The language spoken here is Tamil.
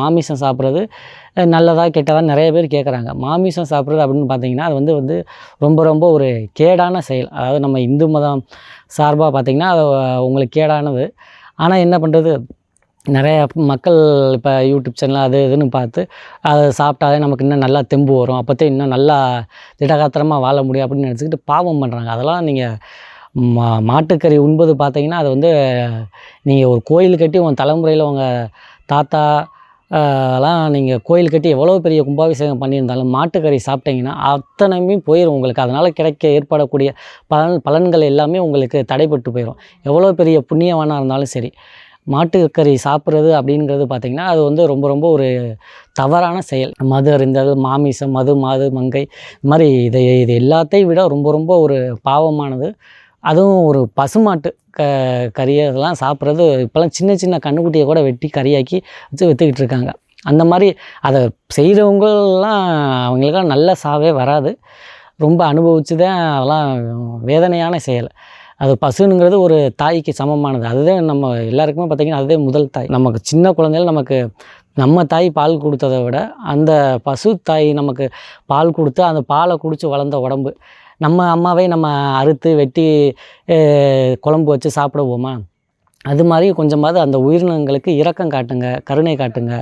மாமிசம் சாப்பிட்றது நல்லதாக நல்லதா கெட்டதா நிறைய பேர் கேட்குறாங்க. மாமிசம் சாப்பிட்றது அப்படின்னு பார்த்தீங்கன்னா அது வந்து வந்து ரொம்ப ரொம்ப ஒரு கேடான செயல். அதாவது நம்ம இந்து மதம் சார்பாக பார்த்தீங்கன்னா அது உங்களுக்கு கேடானது. ஆனால் என்ன பண்ணுறது நிறைய மக்கள் இப்போ யூடியூப் சேனல் அது இதுன்னு பார்த்து அதை சாப்பிட்டாலே நமக்கு இன்னும் நல்லா தெம்பு வரும். அப்போத்தே இன்னும் நல்லா திடகாத்திரமாக வாழ முடியும் அப்படின்னு நினச்சிக்கிட்டு பாவம் பண்ணுறாங்க. அதெல்லாம் நீங்கள் மா மாட்டுக்கறி உண்பது பார்த்தீங்கன்னா அது வந்து நீங்கள் ஒரு கோயில் கட்டி உங்கள் தலைமுறையில் உங்கள் தாத்தா எல்லாம் நீங்கள் கோயில் கட்டி எவ்வளோ பெரிய கும்பாபிஷேகம் பண்ணியிருந்தாலும் மாட்டுக்கறி சாப்பிட்டீங்கன்னா அத்தனையுமே போயிடும் உங்களுக்கு. அதனால் கிடைக்க ஏற்படக்கூடிய பலன் பலன்கள் எல்லாமே உங்களுக்கு தடைப்பட்டு போயிடும் எவ்வளோ பெரிய புண்ணியவானாக இருந்தாலும் சரி மாட்டுக்கறி சாப்பிட்றது அப்படிங்கிறது பார்த்திங்கன்னா அது வந்து ரொம்ப ரொம்ப ஒரு தவறான செயல். மது அறிந்தது மாமிசம் மது மாது மங்கை இது மாதிரி இதை இது எல்லாத்தையும் விட ரொம்ப ரொம்ப ஒரு பாவமானது. அதுவும் ஒரு பசுமாட்டு க கறியெல்லாம் சாப்பிட்றது இப்போல்லாம் சின்ன சின்ன கண்ணுக்குட்டியை கூட வெட்டி கறியாக்கி வச்சு விற்றுக்கிட்டு இருக்காங்க. அந்த மாதிரி அதை செய்கிறவங்கலாம் அவங்களுக்கெல்லாம் நல்ல சாவே வராது. ரொம்ப அனுபவித்து தான் அதெல்லாம் வேதனையான செயல். அது பசுனுங்கிறது ஒரு தாய்க்கு சமமானது. அதுதான் நம்ம எல்லாருக்குமே பார்த்திங்கன்னா அதுதான் முதல் தாய். நமக்கு சின்ன குழந்தையில நமக்கு நம்ம தாய் பால் கொடுத்ததை விட அந்த பசு தாய் நமக்கு பால் கொடுத்து அந்த பாலை குடித்து வளர்ந்த உடம்பு. நம்ம அம்மாவே நம்ம அறுத்து வெட்டி குழம்பு வச்சு சாப்பிடுவோமா? அது மாதிரி கொஞ்சமாவது அந்த உயிரினங்களுக்கு இரக்கம் காட்டுங்க கருணை காட்டுங்க.